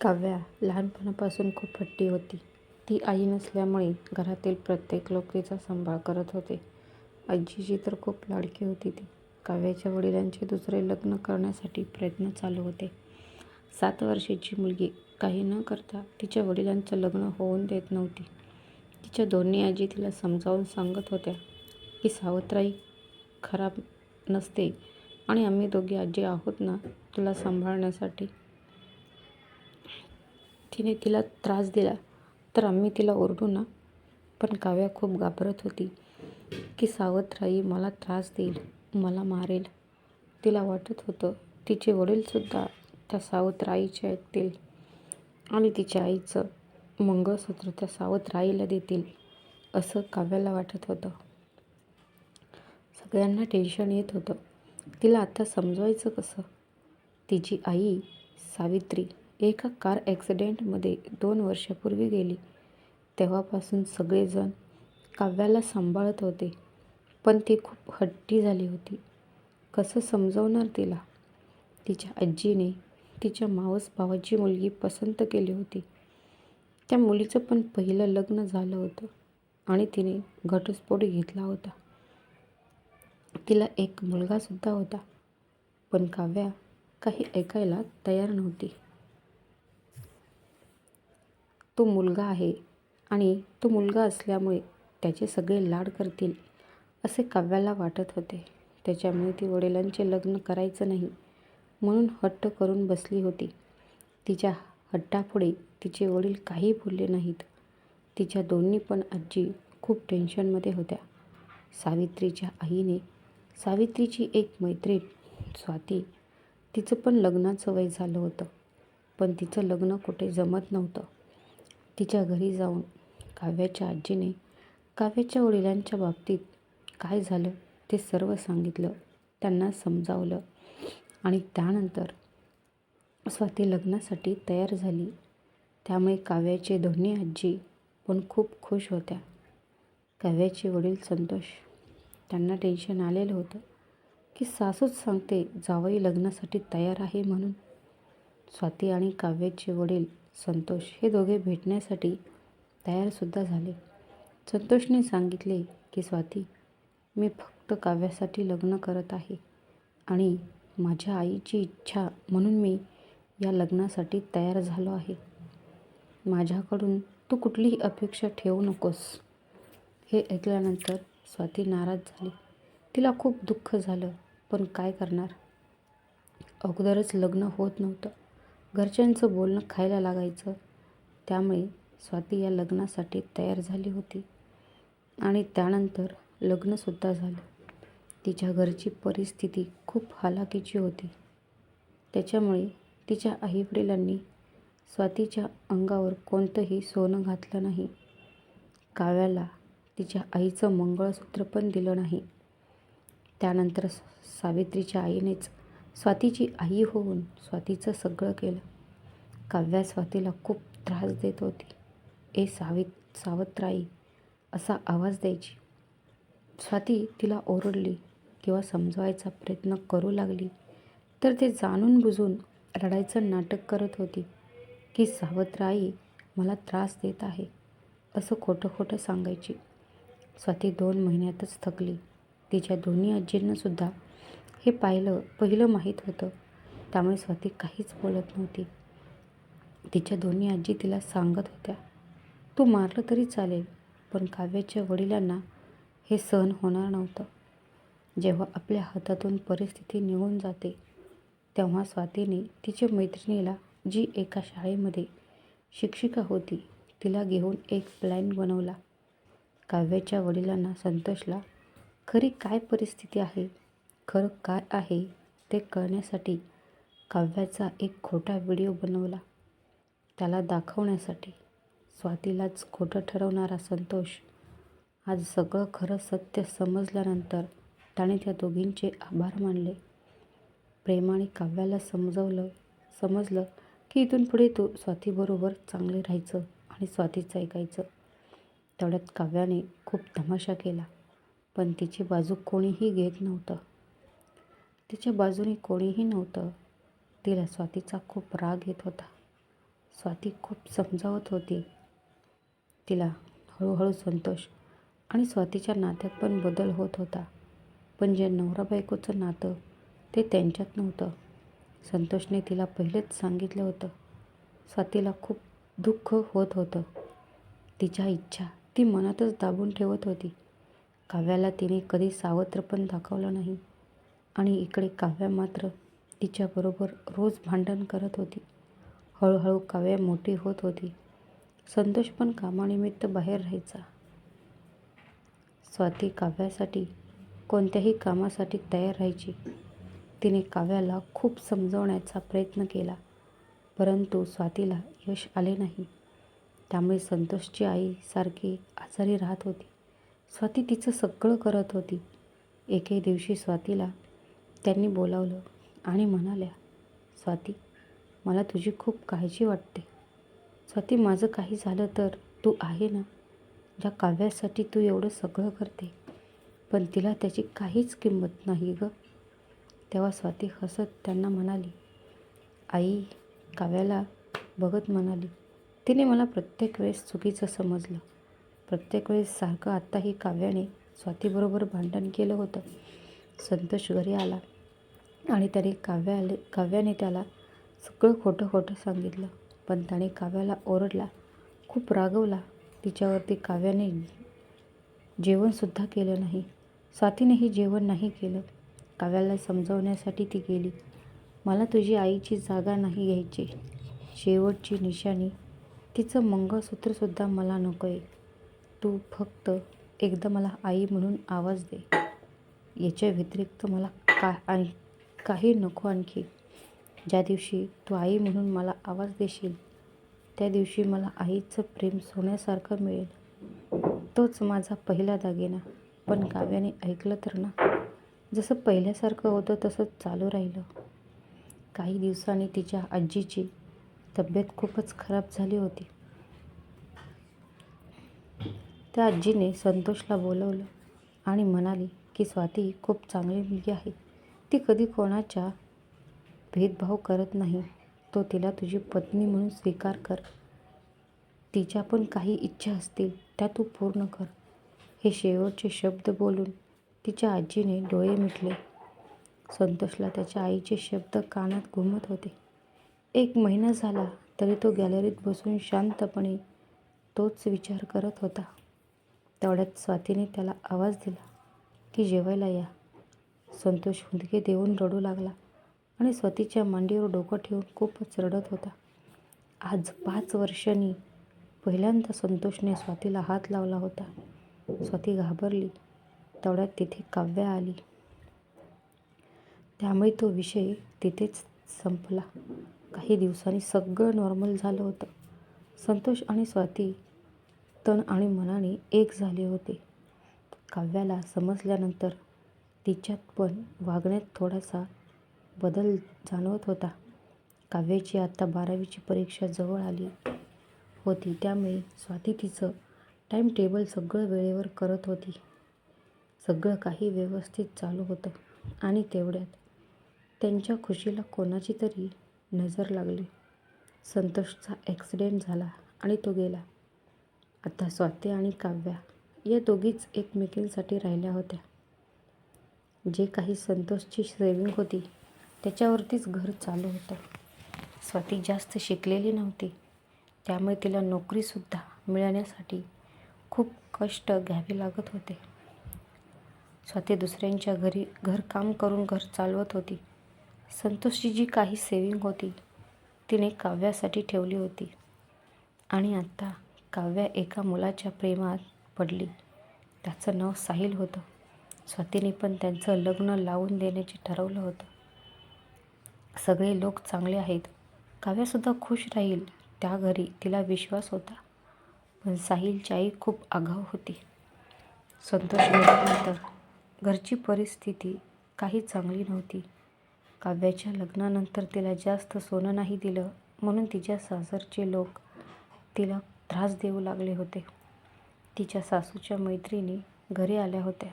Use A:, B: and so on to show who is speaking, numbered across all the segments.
A: काव्या लहानपणापासून खूप हट्टी होती. ती आई नसल्यामुळे घरातील प्रत्येक लोक तिचा सांभाळ करत होते. आजीची तर खूप लाडकी होती ती. काव्याच्या वडिलांचे दुसरे लग्न करण्यासाठी प्रयत्न चालू होते. सात वर्षाची मुलगी काही न करता तिच्या वडिलांचं लग्न होऊन देत नव्हती. तिच्या दोन्ही आजी तिला समजावून सांगत होत्या की सावत्राई खराब नसते आणि आम्ही दोघी आजी आहोत ना तुला सांभाळण्यासाठी. तिने तिला त्रास दिला तर आम्ही तिला ओरडू ना. पण काव्या खूप घाबरत होती की सावत्राई मला त्रास देईल, मला मारेल. तिला वाटत होतं तिचे वडीलसुद्धा त्या सावत्राईचे ऐकतील आणि तिच्या आईचं मंगळसूत्र त्या सावत्राईला देतील असं काव्याला वाटत होतं. सगळ्यांना टेन्शन येत होतं. तिला आता समजवायचं कसं? तिची आई सावित्री एका कार ॲक्सिडेंटमध्ये दोन वर्षापूर्वी गेली. तेव्हापासून सगळेजण काव्याला सांभाळत होते. पण ती खूप हट्टी झाली होती. कसं समजवणार तिला? तिच्या आजीने तिच्या मावस भावाची मुलगी पसंत केली होती. त्या मुलीचं पण पहिलं लग्न झालं होतं आणि तिने घटस्फोट घेतला होता. तिला एक मुलगासुद्धा होता. पण काव्या काही ऐकायला तयार नव्हती. तो मुलगा आहे आणि तो मुलगा असल्यामुळे त्याचे सगळे लाड करतील असे काव्याला वाटत होते. त्याच्यामुळे ती वडिलांचे लग्न करायचं नाही म्हणून हट्ट करून बसली होती. तिच्या हट्टापुढे तिचे वडील काही बोलले नाहीत. तिच्या दोन्ही पण आजी खूप टेन्शनमध्ये होत्या. सावित्रीच्या आईने सावित्रीची एक मैत्रीण स्वाती तिचं पण लग्नाचं वय झालं होतं. पण तिचं लग्न कुठे जमत नव्हतं. तिच्या घरी जाऊन काव्याच्या आजीने काव्याच्या वडिलांच्या बाबतीत काय झालं ते सर्व सांगितलं. त्यांना समजावलं आणि त्यानंतर स्वाती लग्नासाठी तयार झाली. त्यामुळे काव्याचे दोन्ही आजी पण खूप खुश होत्या. काव्याचे वडील संतोष. त्यांना टेन्शन आलेलं होतं की सासूच सांगते जावई लग्नासाठी तयार आहे म्हणून. स्वाती आणि काव्याचे वडील संतोष हे दोघे भेटण्यासाठी तयारसुद्धा झाले. संतोषने सांगितले की स्वाती, मी फक्त काव्यासाठी लग्न करत आहे आणि माझ्या आईची इच्छा म्हणून मी या लग्नासाठी तयार झालो आहे. माझ्याकडून तू कुठलीही अपेक्षा ठेवू नकोस. हे ऐकल्यानंतर स्वाती नाराज झाली. तिला खूप दुःख झालं. पण काय करणार? अगोदरच लग्न होत नव्हतं. घरच्यांचं बोलणं खायला लागायचं. त्यामुळे स्वाती या लग्नासाठी तयार झाली होती आणि त्यानंतर लग्नसुद्धा झालं. तिच्या घरची परिस्थिती खूप हालाकीची होती. त्याच्यामुळे तिच्या आईवडिलांनी स्वातीच्या अंगावर कोणतंही सोनं घातलं नाही. काव्याला तिच्या आईचं मंगळसूत्र पण दिलं नाही. त्यानंतर सावित्रीच्या आईनेच स्वातीची आई होऊन स्वातीचं सगळं केलं. काव्या स्वातीला खूप त्रास देत होती. ए सावत्राई असा आवाज द्यायची. स्वाती तिला ओरडली किंवा समजवायचा प्रयत्न करू लागली तर ते जाणून-बुजून रडायचं नाटक करत होती की सावत्राई मला त्रास देत आहे असं खोटं-खोटं सांगायची. स्वाती दोन महिन्यातच थकली. तिच्या दोन्ही आजींनासुद्धा हे पाहिलं पहिलं माहीत होतं. त्यामुळे स्वाती काहीच बोलत नव्हती. तिच्या दोन्ही आजी तिला सांगत होत्या, तू मारलं तरी चालेल पण काव्याच्या वडिलांना हे सहन होणार नव्हतं. जेव्हा आपल्या हातातून परिस्थिती निघून जाते तेव्हा स्वातीने तिच्या मैत्रिणीला जी एका शाळेमध्ये शिक्षिका होती तिला घेऊन एक प्लॅन बनवला. काव्याच्या वडिलांना संतोषला खरी काय परिस्थिती आहे, खरं काय आहे ते कळण्यासाठी काव्याचा एक खोटा व्हिडिओ बनवला. त्याला दाखवण्यासाठी. स्वातीलाच खोटं ठरवणारा संतोष आज सगळं खरं सत्य समजल्यानंतर त्याने त्या दोघींचे आभार मानले. प्रेमाने काव्याला समजवलं समजलं की इथून पुढे तो स्वातीबरोबर चांगले राहायचं आणि स्वातीचं ऐकायचं. तेवढ्यात काव्याने खूप तमाशा केला. पण तिची बाजू कोणीही घेत नव्हतं. तिच्या बाजूने कोणीही नव्हतं. तिला स्वातीचा खूप राग येत होता. स्वाती खूप समजावत होती. तिला हळूहळू संतोष आणि स्वातीच्या नात्यात पण बदल होत होता. पण जे नवरा बायकोचं नातं ते त्यांच्यात नव्हतं. संतोषने तिला पहिलेच सांगितलं होतं. स्वातीला खूप दुःख होत होतं. तिच्या इच्छा ती मनातच दाबून ठेवत होती. काव्याला तिने कधी सावत्र पण दाखवलं नाही. आणि इकडे काव्या मात्र तिच्याबरोबर रोज भांडण करत होती. हळूहळू काव्या मोठी होत होती. संतोष पण कामानिमित्त बाहेर राहायचा. स्वाती काव्यासाठी कोणत्याही कामासाठी तयार राहायची. तिने काव्याला खूप समजवण्याचा प्रयत्न केला परंतु स्वातीला यश आले नाही. त्यामुळे संतोषची आई सारखी आजारी राहत होती. स्वाती तिचं सगळं करत होती. एके दिवशी स्वातीला त्यांनी बोलावलं आणि म्हणाल्या स्वाती मला तुझी खूप काळजी वाटते. स्वाती माझं काही झालं तर तू आहे ना? ज्या काव्यासाठी तू एवढं सगळं करते पण तिला त्याची काहीच किंमत नाही गं. तेव्हा स्वाती हसत त्यांना म्हणाली आई काव्याला बघत म्हणाली तिने मला प्रत्येक वेळेस चुकीचं समजलं. प्रत्येक वेळेस सारखं आत्ताही काव्याने स्वातीबरोबर भांडण केलं होतं. संतोष घरी आला. आणि त्याने काव्या आले काव्याने त्याला सगळं खोटं खोटं सांगितलं. पण त्याने काव्याला ओरडला खूप रागवला. तिच्यावरती काव्याने जेवणसुद्धा केलं नाही. स्वातीनेही जेवण नाही केलं. काव्याला समजवण्यासाठी ती गेली. मला तुझी आईची जागा नाही घ्यायची. शेवटची निशाणी. तिचं मंगळसूत्रसुद्धा मला नको आहे तू फक्त एकदा मला आई म्हणून आवाज दे. याच्या व्यतिरिक्त मला का आणि काही नको आणखी. ज्या दिवशी तू आई म्हणून मला आवाज देशील त्या दिवशी मला आईचं प्रेम सोन्यासारखं मिळेल. तोच माझा पहिला दागिना. पण काव्याने ऐकलं तर ना? जसं पहिल्यासारखं होतं तसंच चालू राहिलं. काही दिवसांनी तिच्या आजीची तब्येत खूपच खराब झाली होती. त्या आजीने संतोषला बोलवलं आणि म्हणाली की स्वाती खूप चांगली मुलगी आहे. ती कधी कोणाच्या भेदभाव करत नाही. तो तिला तुझी पत्नी म्हणून स्वीकार कर. तिच्या पण काही इच्छा असतील त्या तू पूर्ण कर. हे शेवटचे शब्द बोलून तिच्या आजीने डोळे मिटले. संतोषला त्याच्या आईचे शब्द कानात घुमत होते. एक महिना झाला तरी तो गॅलरीत बसून शांतपणे तोच विचार करत होता. तेवढ्यात स्वातीने त्याला आवाज दिला की जेवायला या. संतोष हुंदके देऊन रडू लागला आणि स्वातीच्या मांडीवर डोकं ठेवून खूपच रडत होता. आज पाच वर्षांनी पहिल्यांदा संतोषने स्वातीला हात लावला होता. स्वाती घाबरली. तेवढ्यात तिथे काव्या आली. त्यामुळे तो विषय तिथेच संपला. काही दिवसांनी सगळं नॉर्मल झालं होतं. संतोष आणि स्वाती तन आणि मनाने एक झाले होते. काव्याला समजल्यानंतर तिच्यात पण वागण्यात थोडासा बदल जाणवत होता. काव्याची आता बारावीची परीक्षा जवळ आली होती त्यामुळे स्वाती तिचं टाईम टेबल सगळं वेळेवर करत होती. सगळं काही व्यवस्थित चालू होतं आणि तेवढ्यात त्यांच्या खुशीला कोणाची तरी नजर लागली. संतोषचा ॲक्सिडेंट झाला आणि तो गेला. आता स्वाती आणि काव्या या दोघीच एकमेकींसाठी राहिल्या होत्या. जे काही संतोषची सेविंग होती त्याच्यावरतीच घर चालू होतं. स्वाती जास्त शिकलेली नव्हती. त्यामुळे तिला नोकरीसुद्धा मिळण्यासाठी खूप कष्ट घ्यावे लागत होते. स्वाती दुसऱ्यांच्या घरी घरकाम करून घर चालवत होती. संतोषची जी काही सेविंग होती तिने काव्यासाठी ठेवली होती. आणि आत्ता काव्या एका मुलाच्या प्रेमात पडली. त्याचं नाव साहिल होतं. स्वातीने पण त्यांचं लग्न लावून देण्याचे ठरवलं होतं. सगळे लोक चांगले आहेत. काव्यासुद्धा खुश राहील त्या घरी तिला विश्वास होता. पण साहिलची आई खूप आगाऊ होती. संतोष गेल्यानंतर घरची परिस्थिती काही चांगली नव्हती. काव्याच्या लग्नानंतर तिला जास्त सोनं नाही दिलं म्हणून तिच्या सासरचे लोक तिला त्रास देऊ लागले होते. तिच्या सासूच्या मैत्रिणी घरी आल्या होत्या.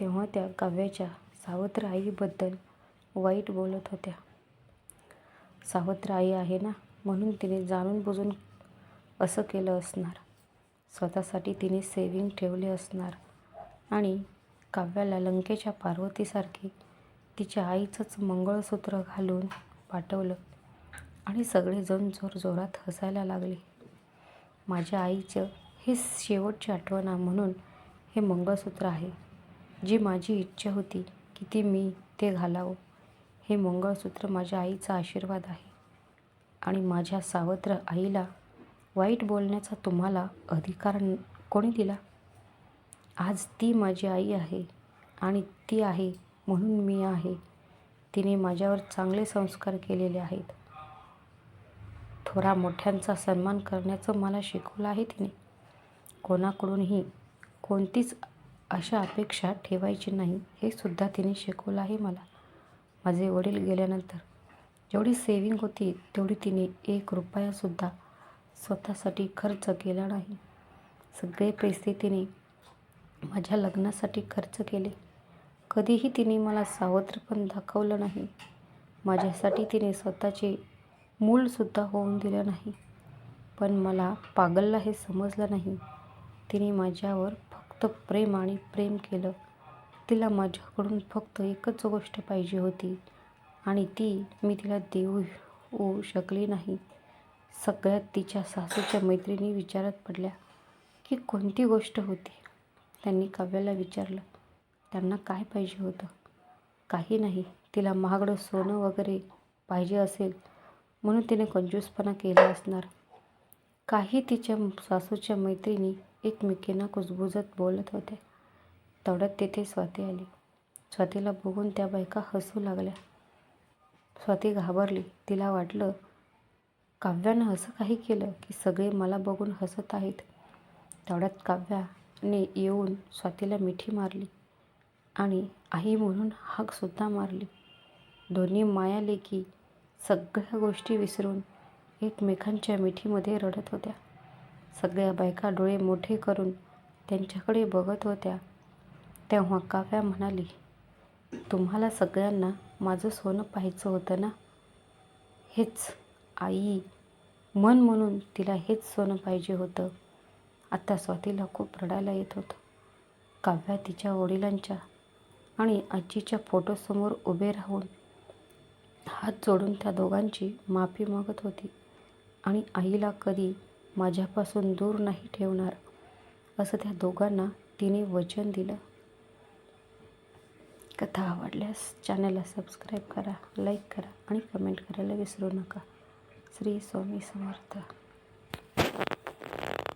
A: तेव्हा त्या काव्याच्या सावत्र आईबद्दल वाईट बोलत होत्या. सावत्र आई आहे ना? म्हणून तिने जाणून बुजून असं केलं असणार. स्वतःसाठी तिने सेविंग ठेवले असणार. आणि काव्याला लंकेच्या पार्वतीसारखे तिच्या आईचंच मंगळसूत्र घालून पाठवलं आणि सगळेजण जोरजोरात हसायला लागले. माझ्या आईचं हे शेवटची आठवण म्हणून हे मंगळसूत्र आहे. जी माझी इच्छा होती की ती मी ते घालावं हे मंगळसूत्र माझ्या आईचा आशीर्वाद आहे. आणि माझ्या सावत्र आईला वाईट बोलण्याचा तुम्हाला अधिकार कोणी दिला? आज ती माझी आई आहे आणि ती आहे म्हणून मी आहे. तिने माझ्यावर चांगले संस्कार केलेले आहेत. थोरा मोठ्यांचा सन्मान करण्याचं मला शिकवलं आहे तिने. कोणाकडूनही कोणतीच अशा अपेक्षा ठेवायची नाही हे सुद्धा तिने शिकवलं आहे मला. माझे वडील गेल्यानंतर जेवढी सेविंग होती तेवढी तिने एक रुपयासुद्धा स्वतःसाठी खर्च केला नाही. सगळे पैसे तिने माझ्या लग्नासाठी खर्च केले. कधीही तिने मला सावत्र पण दाखवलं नाही. माझ्यासाठी तिने स्वतःचे मूलसुद्धा होऊन दिलं नाही. पण मला पागलला हे समजलं नाही. तिने माझ्यावर फक्त प्रेम आणि प्रेम केलं. तिला माझ्याकडून फक्त एकच गोष्ट पाहिजे होती. आणि ती मी तिला देऊ होऊ शकली नाही. सगळ्यात तिच्या सासूच्या मैत्रिणी विचारत पडल्या की कोणती गोष्ट होती? त्यांनी काव्याला विचारलं त्यांना काय पाहिजे होतं? काही नाही. तिला महागडं सोनं वगैरे पाहिजे असेल म्हणून तिने कंजूसपणा केला असणार. काही तिच्या सासूच्या मैत्रिणी एकमेकींना कुजबुजत बोलत होत्या तेवढ्यात तेथे स्वाती आली. स्वातीला बघून त्या बायका हसू लागल्या. स्वाती घाबरली. तिला वाटलं काव्यानं असं काही केलं की सगळे मला बघून हसत आहेत. तेवढ्यात काव्याने येऊन स्वातीला मिठी मारली आणि आई म्हणून हाकसुद्धा मारली. दोन्ही माया लेकी सगळ्या गोष्टी विसरून एकमेकांच्या मिठीमध्ये रडत होत्या. सगळ्या बायका डोळे मोठे करून त्यांच्याकडे बघत होत्या. तेव्हा काव्या म्हणाली तुम्हाला सगळ्यांना माझं सोनं पाहायचं होतं ना? हेच आई मन म्हणून तिला हेच सोनं पाहिजे होतं. आता स्वातीला खूप रडायला येत होतं. काव्या तिच्या वडिलांच्या आणि आजीच्या फोटोसमोर उभे राहून हात जोडून त्या दोघांची माफी मागत होती आणि आईला कधी माझ्यापासून दूर नाही ठेवणार असं त्या दोघांना तिने वचन दिलं. कथा आवडल्यास चॅनलला सबस्क्राईब करा लाईक करा आणि कमेंट करायला विसरू नका. श्री स्वामी समर्थ.